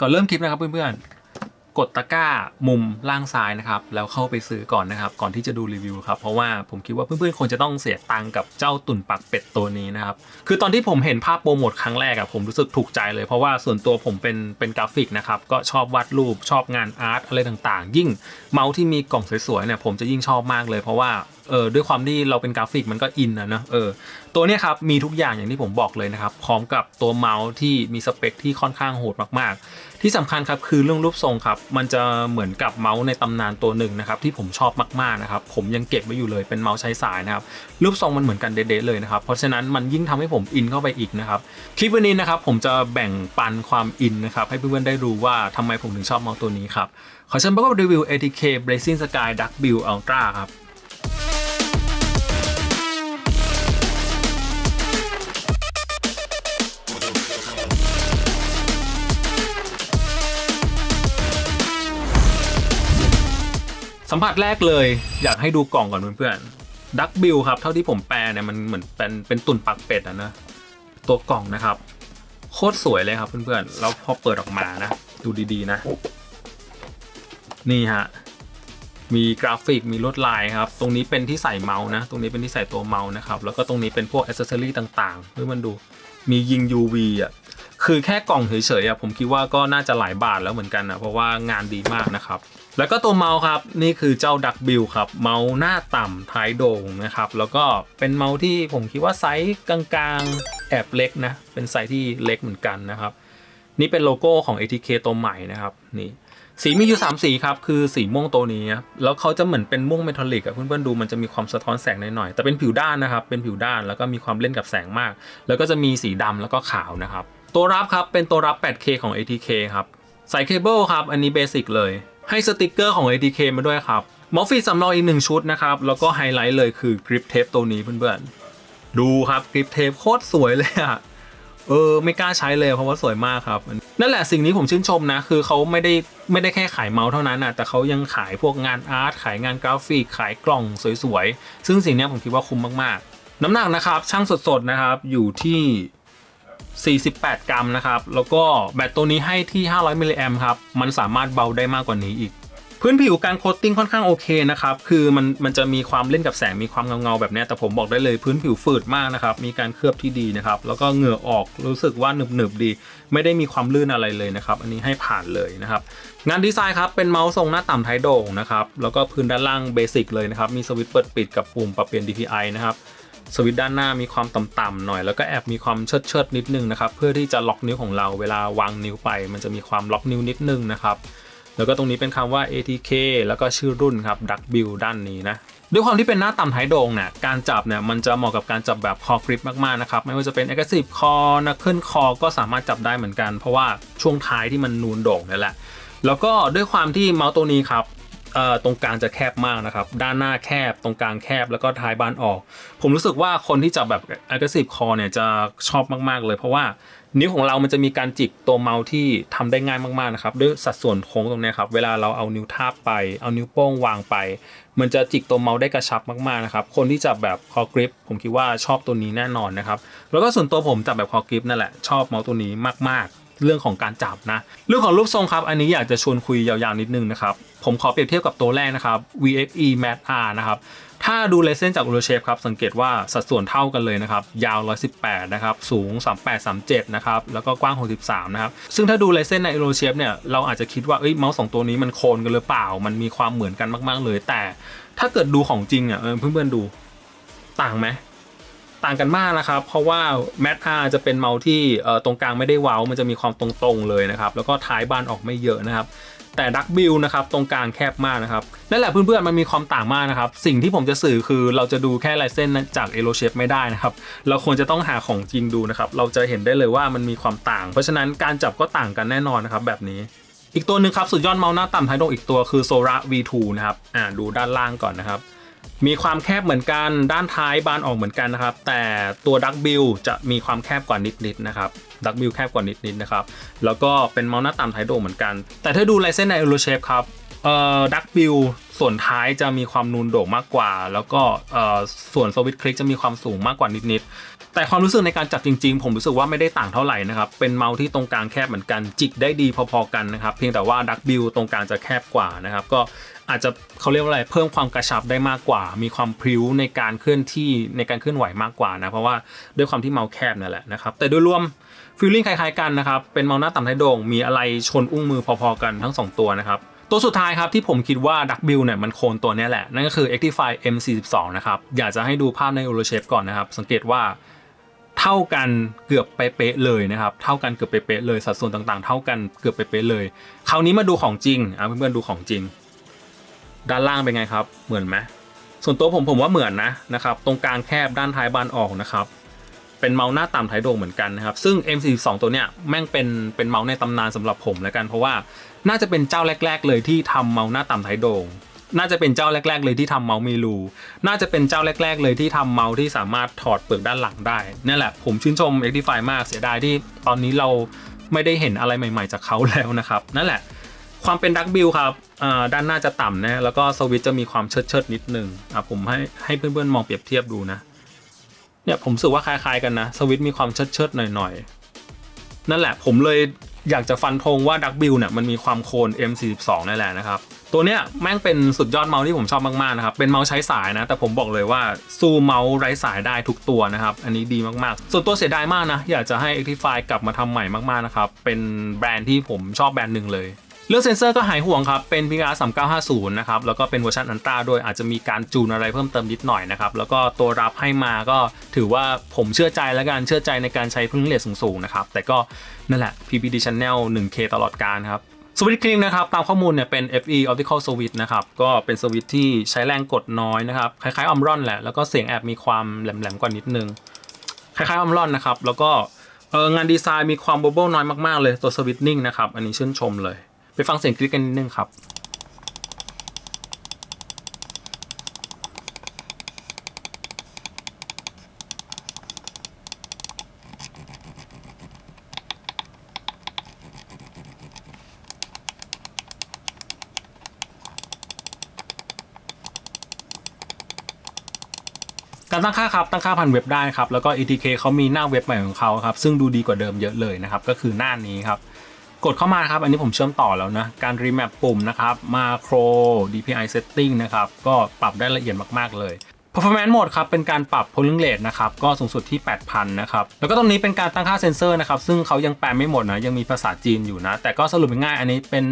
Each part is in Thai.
ก่อนเริ่มคลิปนะครับเพื่อนๆ กดตะกร้ามุมล่างซ้ายนะครับ แล้วเข้าไปซื้อก่อนนะครับ ก่อนที่จะดูรีวิวครับเพราะว่าผมคิดว่าเพื่อนๆคงจะต้องเสียตังค์กับเจ้าตุ่นปักเป็ดตัวนี้นะครับ คือตอนที่ผมเห็นภาพโปรโมทครั้งแรกอะผมรู้สึกถูกใจเลยเพราะว่าส่วนตัวผมเป็นเป็นกราฟิกนะครับ ก็ชอบวาดรูปชอบงานอาร์ตอะไรต่างๆ ยิ่งเมาส์ที่มีกล่องสวยๆเนี่ยผมจะยิ่งชอบมากเลยเพราะว่า เออด้วยความที่เราเป็นกราฟิกมันก็อินนะเนอะเออตัวนี้ครับมีทุกอย่างอย่างที่ผมบอกเลยนะครับพร้อมกับตัวเมาส์ที่มีสเปคที่ค่อนข้างโหดมากๆ ที่สำคัญครับคือเรื่องรูปทรงครับมันจะเหมือนกับเมาส์ในตำนานตัวหนึ่งนะครับที่ผมชอบมากๆนะครับผมยังเก็บไว้อยู่เลยเป็นเมาส์ใช้สายนะครับรูปทรงมันเหมือนกันเด๊ะเลยนะครับเพราะฉะนั้นมันยิ่งทำให้ผมอินเข้าไปอีกนะครับคลิปวันนี้นะครับผมจะแบ่งปันความอินนะครับให้เพื่อนๆได้รู้ว่าทำไมผมถึงชอบเมาส์ตัวนี้ครับขอเชิญพบกับรีวิว ATK Blazing Sky Dark Blue Ultra ครับ สัมผัสแรกเลยอยากให้ดูกล่องก่อนเพื่อนๆดักบิลครับเท่าที่ผมแปลเนี่ยมันเหมือนเป็นเป็นตุ่นปักเป็ดอะนะตัวกล่องนะครับ โคตรสวยเลยครับเพื่อนๆแล้วพอเปิดออกมานะ ดูดีๆนะ นี่ฮะมีกราฟิกมีลวดลายครับ ตรงนี้เป็นที่ใส่เมาส์นะ ตรงนี้เป็นที่ใส่ตัวเมาส์นะครับ แล้วก็ตรงนี้เป็นพวกอ c เซอรี่ต่างๆเพื่อมันดูมียิง UV อะคือแค่กล่องเฉยๆอะผมคิดว่าก็น่าจะหลายบาทแล้วเหมือนกันนะเพราะว่างานดีมากนะครับ แล้วก็ตัวเมาส์ครับนี่คือเจ้าดักบิลครับเมาส์หน้าต่ำท้ายโด่งนะครับแล้วก็เป็นเมาส์ที่ผมคิดว่าไซส์กลางๆแอบเล็กนะเป็นไซส์ที่เล็กเหมือนกันนะครับ นี่เป็นโลโก้ของ ATK ตัวใหม่นะครับนี่สีมีอยู่3สีครับคือสีม่วงตัวนี้แล้วเขาจะเหมือนเป็นม่วงเมทัลลิกอะเพื่อนๆดูมันจะมีความสะท้อนแสงหน่อยๆแต่เป็นผิวด้านนะครับเป็นผิวด้านแล้วก็มีความเล่นกับแสงมาก แล้วก็จะมีสีดำแล้วก็ขาวนะครับตัวรับครับเป็นตัวรับ 8K ของ ATK ครับสายเคเบิลครับอันนี้เบสิกเลย ให้สติกเกอร์ของ ATK มาด้วยครับมอฟฟี่สำรองอีกหนึ่งชุดนะครับ แล้วก็ไฮไลท์เลยคือกริปเทปตัวนี้เพื่อนๆ ดูครับกริปเทปโคตรสวยเลยอะเออไม่กล้าใช้เลยเพราะว่าสวยมากครับ นั่นแหละสิ่งนี้ผมชื่นชมนะ คือเขาไม่ได้ไม่ได้แค่ขายเมาส์เท่านั้นนะแต่เขายังขายพวกงานอาร์ตขายงานกราฟิก ขายกล่องสวยๆ ซึ่งสิ่งนี้ผมคิดว่าคุ้มมากๆ น้ำหนักนะครับช่างสดๆนะครับอยู่ที่ 48 กรัมนะครับ แล้วก็แบตตัวนี้ให้ที่ 500 มิลลิแอมครับ มันสามารถเบาได้มากกว่านี้อีก พื้นผิวการโคตติ้งค่อนข้างโอเคนะครับ คือมันมันจะมีความเล่นกับแสงมีความเงาเงาๆแบบนี้ แต่ผมบอกได้เลยพื้นผิวฝืดมากนะครับ มีการเคลือบที่ดีนะครับ แล้วก็เหงื่อออกรู้สึกว่าหนึบหนึบๆดี ไม่ได้มีความลื่นอะไรเลยนะครับ อันนี้ให้ผ่านเลยนะครับ งานดีไซน์ครับ เป็นเมาส์ทรงหน้าต่ำไทยโด่งนะครับ แล้วก็พื้นด้านล่างเบสิกเลยนะครับ มีสวิตช์เปิดปิดกับปุ่มปรับเปลี่ยน DPI นะครับ สวิตช์ด้านหน้ามีความต่ำๆหน่อย แล้วก็แอบมีความเชิดเชิดๆนิดนึงนะครับเพื่อที่จะล็อกนิ้วของเราเวลาวางนิ้วไป มันจะมีความล็อกนิ้วนิดนึงนะครับแล้วก็ตรงนี้เป็นคำว่า ATK แล้วก็ชื่อรุ่นครับ Duck Bill ด้านนี้นะด้วยความที่เป็นหน้าต่ำท้ายโด่งเนี่ยการจับเนี่ยมันจะเหมาะกับการจับแบบคอกริปมากๆนะครับไม่ว่าจะเป็น aggressive core knuckle core ก็สามารถจับได้เหมือนกัน เพราะว่าช่วงท้ายที่มันนูนโด่งนี่แหละแล้วก็ด้วยความที่เมาส์ตัวนี้ครับ เอ่อตรงกลางจะแคบมากนะครับ ด้านหน้าแคบตรงกลางแคบแล้วก็ท้ายบานออก ผมรู้สึกว่าคนที่จะแบบ aggressive core เนี่ยจะชอบมากๆ เลยเพราะว่านิ้วของเรามันจะมีการจิกตัวเมาส์ที่ทำได้ง่ายมากๆนะครับด้วยสัดส่วนโค้งตรงนี้ครับเวลาเราเอานิ้วทาบไป เอานิ้วโป้งวางไป มันจะจิกตัวเมาส์ได้กระชับมากๆนะครับคนที่จับแบบคอกริปผมคิดว่าชอบตัวนี้แน่นอนนะครับแล้วก็ส่วนตัวผมจับแบบคอกริปนั่นแหละชอบเมาส์ตัวนี้มากๆ เรื่องของการจับนะ เรื่องของรูปทรงครับ อันนี้อยากจะชวนคุยยาวๆนิดนึงนะครับ ผมขอเปรียบเทียบกับตัวแรกนะครับ VXE Mat R นะครับถ้าดูเลเซนจาก u r o Shape ครับสังเกตว่าสัดส่วนเท่ากันเลยนะครับ ยาว 118 นะครับ สูง 38 37 นะครับ แล้วก็กว้าง 63 นะครับ ซึ่งถ้าดูเลเซนใน u r o Shape เนี่ยเราอาจจะคิดว่าเอ้ยเมาส์สองตัวนี้มันโคนกันหรือเปล่า มันมีความเหมือนกันมาก ๆ เลย แต่ถ้าเกิดดูของจริงอะเพื่อนๆดูต่างไหม ต่างกันมากนะครับ เพราะว่า Mat R จะเป็นเมาส์ที่ตรงกลางไม่ได้เว้า มันจะมีความตรงๆเลยนะครับ แล้วก็ท้ายบานออกไม่เยอะนะครับ แต่ดักบิลนะครับตรงกลางแคบมากนะครับ นั่นแหละเพื่อนๆมันมีความต่างมากนะครับ สิ่งที่ผมจะสื่อคือเราจะดูแค่ลายเส้นจากเอโ s เชฟไม่ได้นะครับ เราควรจะต้องหาของจริงดูนะครับ เราจะเห็นได้เลยว่ามันมีความต่าง เพราะฉะนั้นการจับก็ต่างกันแน่นอนนะครับแบบนี้อีกตัวหนึ่งครับสุดยอดเมาส์หน้าต่ำไทโดอีกตัวคือ Sora V2 นะครับ อ่าดูด้านล่างก่อนนะครับ มีความแคบเหมือนกันด้านท้ายบานออกเหมือนกันนะครับ แต่ตัวดักบิลจะมีความแคบกว่านิดๆนะครับดักบิลแคบกว่านิดๆนะครับ แล้วก็เป็นเมาส์หน้าต่ำไทโดเหมือนกัน แต่ถ้าดูลายเส้นใน u r o Shape ครับเอ่อดักบิลส่วนท้ายจะมีความนูนโด่งมากกว่า แล้วก็เอ่อส่วนสวิตคลิกจะมีความสูงมากกว่านิดๆ แต่ความรู้สึกในการจับจริง ๆ ผมรู้สึกว่าไม่ได้ต่างเท่าไหร่นะครับ เป็นเมาส์ที่ตรงกลางแคบเหมือนกัน จิกได้ดีพอๆกันนะครับ เพียงแต่ว่าดักบิลตรงกลางจะแคบกว่านะครับ ก็อาจจะเขาเรียกว่าอะไร เพิ่มความกระชับได้มากกว่า มีความพริ้วในการเคลื่อนที่ในการเคลื่อนไหวมากกว่านะ เพราะว่าด้วยความที่เมาส์แคบนั่นแหละนะครับ แต่โดยรวมฟีลลิ่งคล้ายๆกันนะครับ เป็นเมาส์หน้าต่ำท้ายโด่ง มีอะไรชนอุ้งมือพอๆกันทั้ง 2 ตัวนะครับตัวสุดท้ายครับที่ผมคิดว่าดักบิลเนี่ยมันโคนตัวนี้แหละ นั่นก็คือ Actify M42 นะครับ อยากจะให้ดูภาพใน Euroshape ก่อนนะครับ สังเกตว่า เท่ากันเกือบเป๊ะเลยนะครับ เท่ากันเกือบเป๊ะเลยสัดส่วนต่างๆ เท่ากันเกือบเป๊ะเลย คราวนี้มาดูของจริงอะเพื่อนๆดูของจริง ด้านล่างเป็นไงครับ เหมือนไหมส่วนตัวผมผมว่าเหมือนนะนะครับ ตรงกลางแคบด้านท้ายบานออกนะครับเป็นเมาส์หน้าต่ำไทยโด่งเหมือนกันนะครับ ซึ่ง M42 ตัวเนี้ยแม่งเป็นเป็นเมาส์ในตำนานสำหรับผมแล้วกัน เพราะว่าน่าจะเป็นเจ้าแรก ๆ เลยที่ทำเมาส์หน้าต่ำไทยโด่ง น่าจะเป็นเจ้าแรก ๆ เลยที่ทำเมาส์มีรูน่าจะเป็นเจ้าแรก ๆ เลยที่ทำเมาส์ที่สามารถถอดเปลือกด้านหลังได้นั่นแหละผมชื่นชม Actify มากเสียดายที่ตอนนี้เราไม่ได้เห็นอะไรใหม่ ๆ จากเขาแล้วนะครับ นั่นแหละ ความเป็นดักบิลครับด้านหน้าจะต่ำนะแล้วก็สวิตจะมีความเชิดเชิดนิดนึงอะผมให้ให้เพื่อนๆมองเปรียบเทียบดูนะเนี่ยผมรู้สึกว่าคล้ายๆกันนะสวิตมีความเชิดเชิดหน่อยๆนั่นแหละผมเลยอยากจะฟันธงว่าดักบิลเนี่ยมันมีความโคน M42 นั่นแหละนะครับ ตัวเนี้ยแม่งเป็นสุดยอดเมาส์ที่ผมชอบมากๆนะครับ เป็นเมาส์ใช้สายนะ แต่ผมบอกเลยว่าสู้เมาส์ไร้สายได้ทุกตัวนะครับ อันนี้ดีมากๆ ส่วนตัวเสียดายมากนะ อยากจะให้ Actify กลับมาทำใหม่มากๆนะครับ เป็นแบรนด์ที่ผมชอบแบรนด์หนึ่งเลยเรื่องเซนเซอร์ก็หายห่วงครับ เป็น PGR 3950 นะครับ แล้วก็เป็นเวอร์ชันอันต้าด้วย อาจจะมีการจูนอะไรเพิ่มเติมนิดหน่อยนะครับ แล้วก็ตัวรับให้มาก็ถือว่าผมเชื่อใจแล้วกันเชื่อใจในการใช้พื้นเลทสูงๆนะครับ แต่ก็นั่นแหละ PPD Channel 1K ตลอดการครับ สวิตช์คลิกนะครับ ตามข้อมูลเนี่ยเป็น FE Optical Switch นะครับ ก็เป็นสวิตช์ที่ใช้แรงกดน้อยนะครับ คล้ายๆออมรอนแหละ แล้วก็เสียงแอบมีความแหลมๆกว่านิดนึง คล้ายๆออมรอนนะครับ แล้วก็เอองานดีไซน์มีความโบเบิลน้อยมากๆเลย ตัวสวิตช์นิ่งนะครับ อันนี้ชื่นชมเลย ไปฟังเสียงคลิกกันนิดนึงครับ การตั้งค่าครับตั้งค่าผ่านเว็บได้ครับแล้วก็ ATK เขามีหน้าเว็บใหม่ของเขาครับซึ่งดูดีกว่าเดิมเยอะเลยนะครับก็คือหน้านี้ครับกดเข้ามาครับอันนี้ผมเชื่อมต่อแล้วนะ การรีแมปปุ่มนะครับมาโคร DPI setting นะครับก็ปรับได้ละเอียดมาก ๆ เลย performance mode ครับเป็นการปรับ polling rate นะครับก็สูงสุดที่ 8,000 นะครับ แล้วก็ตรงนี้เป็นการตั้งค่าเซนเซอร์นะครับ ซึ่งเขายังแปลไม่หมดนะ ยังมีภาษาจีนอยู่นะ แต่ก็สรุปง่ายอันนี้เป็น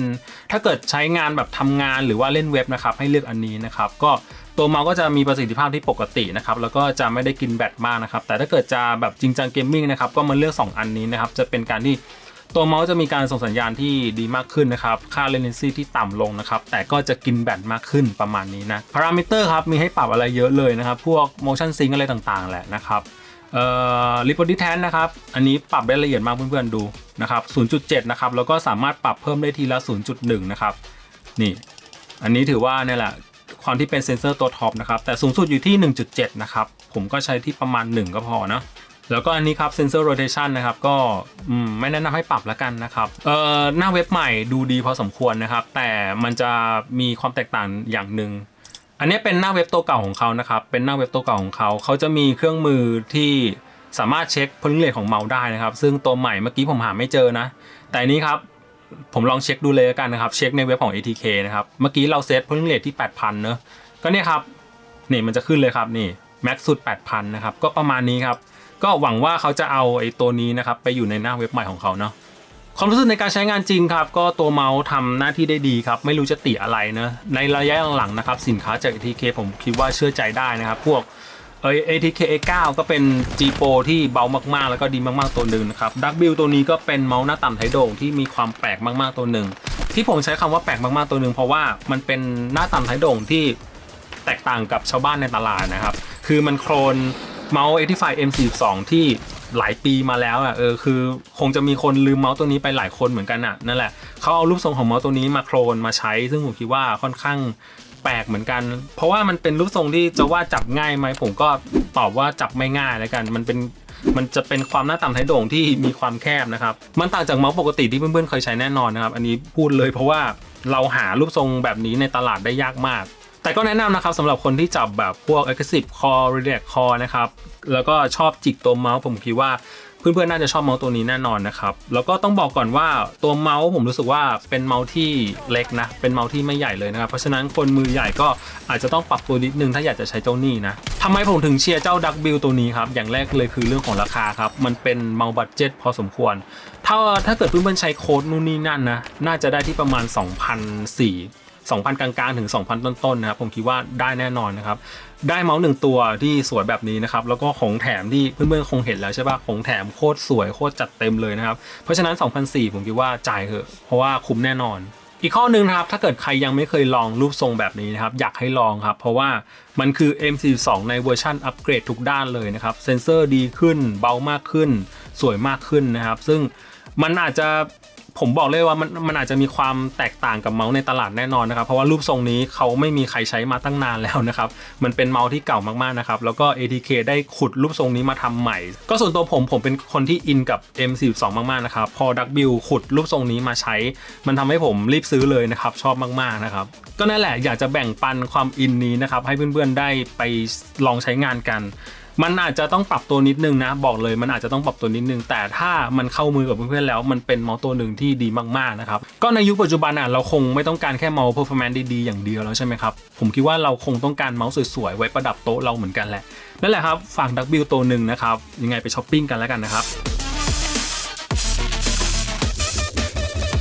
ถ้าเกิดใช้งานแบบทำงานหรือว่าเล่นเว็บนะครับ ให้เลือกอันนี้นะครับ ก็ ตัวเมาส์ก็จะมีประสิทธิภาพที่ปกตินะครับแล้วก็จะไม่ได้กินแบตมากนะครับแต่ถ้าเกิดจะแบบจริงจังเกมมิ่งนะครับก็มาเลือก 2 อันนี้นะครับจะเป็นการที่ตัวเมาส์จะมีการส่งสัญญาณที่ดีมากขึ้นนะครับ ค่า latency ที่ต่ำลงนะครับ แต่ก็จะกินแบตมากขึ้นประมาณนี้นะ พารามิเตอร์ครับ มีให้ปรับอะไรเยอะเลยนะครับ พวก motion sync อะไรต่างๆ แหละนะครับ เอ่อ r e p o r t i t a n นะครับ อันนี้ปรับได้ละเอียดมากเพื่อนๆ ดูนะครับ 0.7 นะครับ แล้วก็สามารถปรับเพิ่มได้ทีละ 0.1 นะครับ นี่ อันนี้ถือว่าเนี่ยแหละ ความที่เป็นเซนเซอร์ตัวท็อปนะครับ แต่สูงสุดอยู่ที่ 1.7 นะครับ ผมก็ใช้ที่ประมาณ 1 ก็พอนะแล้วก็อันนี้ครับเซนเซอร์โรเ t ชันนะครับก็ไม่แนะนำให้ปรับแล้วกันนะครับเอ่อหน้าเว็บใหม่ดูดีพอสมควรนะครับ แต่มันจะมีความแตกต่างอย่างหนึ่งอันนี้เป็นหน้าเว็บตัวเก่าของเขานะครับ เป็นหน้าเว็บตัวเก่าของเขาเขาจะมีเครื่องมือที่สามารถเช็คพลิงเลทของเมาส์ได้นะครับ ซึ่งตัวใหม่เมื่อกี้ผมหาไม่เจอนะ แต่อันนี้ครับ ผมลองเช็คดูเลยกันนะครับ เช็คในเว็บของ ATK นะครับ เมื่อกี้เราเซตพลิงเลทที่ 8,000 เนอะก็เนี่ยครับ นี่มันจะขึ้นเลยครับนี่แม็กสุด 8,000 นะครับ ก็ประมาณนี้ครับ ก็หวังว่าเขาจะเอาไอ้ตัวนี้นะครับ ไปอยู่ในหน้าเว็บใหม่ของเขาเนาะความรู้สึกในการใช้งานจริงครับ ก็ตัวเมาส์ทำหน้าที่ได้ดีครับ ไม่รู้จะติอะไรเนะในระยะหลังๆนะครับ สินค้าจาก ATK ผมคิดว่าเชื่อใจได้นะครับ พวก เออ ATK A9 ก็เป็น G Pro ที่เบามากๆ แล้วก็ดีมากๆตัวหนึ่งนะครับดักบิลตัวนี้ก็เป็นเมาส์หน้าต่ำไทโด่งที่มีความแปลกมากๆตัวหนึ่งที่ผมใช้คำว่าแปลกมากๆตัวหนึ่งเพราะว่ามันเป็นหน้าต่ำไทโด่งที่แตกต่างกับชาวบ้านในตลาดนะครับ คือมันโครนเมาส์ 85 M42 ที่หลายปีมาแล้วอะเออคือคงจะมีคนลืมเมาส์ตัวนี้ไปหลายคนเหมือนกันอะนั่นแหละเขาเอารูปทรงของเมาส์ตัวนี้มาโครนมาใช้ ซึ่งผมคิดว่าค่อนข้าง ปลกเหมือนกัน เพราะว่ามันเป็นรูปทรงที่จะว่าจับง่ายไหมผมก็ตอบว่าจับไม่ง่ายแล้วกัน มันเป็นมันจะเป็นความหน้าต่ำท้ายโด่งที่มีความแคบนะครับ มันต่างจากเมาส์ปกติที่เพื่อนๆเคยใช้แน่นอนนะครับ อันนี้พูดเลยเพราะว่าเราหารูปทรงแบบนี้ในตลาดได้ยากมาก แต่ก็แนะนำนะครับสำหรับคนที่จับแบบพวก aggressive core relax core นะครับ แล้วก็ชอบจิกตัวเมาส์ผมคิดว่า เพื่อนๆน่าจะชอบเมาส์ตัวนี้แน่นอนนะครับ แล้วก็ต้องบอกก่อนว่าตัวเมาส์ผมรู้สึกว่าเป็นเมาส์ที่เล็กนะ เป็นเมาส์ที่ไม่ใหญ่เลยนะครับ เพราะฉะนั้นคนมือใหญ่ก็อาจจะต้องปรับตัวนิดนึงถ้าอยากจะใช้เจ้านี่นะทำไมผมถึงเชียร์เจ้าดักบิลตัวนี้ครับ อย่างแรกเลยคือเรื่องของราคาครับ มันเป็นเมาส์บัตเจ็ตพอสมควร ถ้าถ้าเกิดเพื่อนๆใช้โค้ดนู่นนี่นั่นนะ น่าจะได้ที่ประมาณ2,004 2,000 กลางๆ ถึง 2,000 ต้นๆนะครับผมคิดว่าได้แน่นอนนะครับ ได้เมาส์หนึ่งตัวที่สวยแบบนี้นะครับแล้วก็ของแถมที่เพื่อนๆคงเห็นแล้วใช่ปะของแถมโคตรสวยโคตรจัดเต็มเลยนะครับ เพราะฉะนั้น2,004ผมคิดว่าจ่ายเถอะเพราะว่าคุ้มแน่นอนอีกข้อหนึ่งนะครับ ถ้าเกิดใครยังไม่เคยลองรูปทรงแบบนี้นะครับ อยากให้ลองครับ เพราะว่ามันคือ M42 ในเวอร์ชันอัปเกรดทุกด้านเลยนะครับ เซนเซอร์ดีขึ้น เบามากขึ้น สวยมากขึ้นนะครับ ซึ่งมันอาจจะ ผมบอกเลยว่ามันมันอาจจะมีความแตกต่างกับเมาส์ในตลาดแน่นอนนะครับ เพราะว่ารูปทรงนี้เขาไม่มีใครใช้มาตั้งนานแล้วนะครับ มันเป็นเมาส์ที่เก่ามากๆนะครับ แล้วก็ ATK ได้ขุดรูปทรงนี้มาทำใหม่ ก็ส่วนตัวผมผมเป็นคนที่อินกับ M42 มากๆนะครับ พอดักบิลขุดรูปทรงนี้มาใช้ มันทำให้ผมรีบซื้อเลยนะครับ ชอบมากๆนะครับ ก็นั่นแหละอยากจะแบ่งปันความอินนี้นะครับให้เพื่อนๆได้ไปลองใช้งานกัน มันอาจจะต้องปรับตัวนิดนึงนะ บอกเลยมันอาจจะต้องปรับตัวนิดนึง แต่ถ้ามันเข้ามือกับเพื่อนๆแล้ว มันเป็นเมาส์ตัวหนึ่งที่ดีมากๆนะครับก็ในยุคปัจจุบันอะเราคงไม่ต้องการแค่เมาส์เพอร์ฟอร์แมนซ์ดีๆอย่างเดียวแล้วใช่ไหมครับผมคิดว่าเราคงต้องการเมาส์สวยๆไว้ประดับโต๊ะเราเหมือนกันแหละนั่นแหละครับฝากดักบิลตัวหนึ่งนะครับยังไงไปช้อปปิ้งกันแล้วกันนะครับ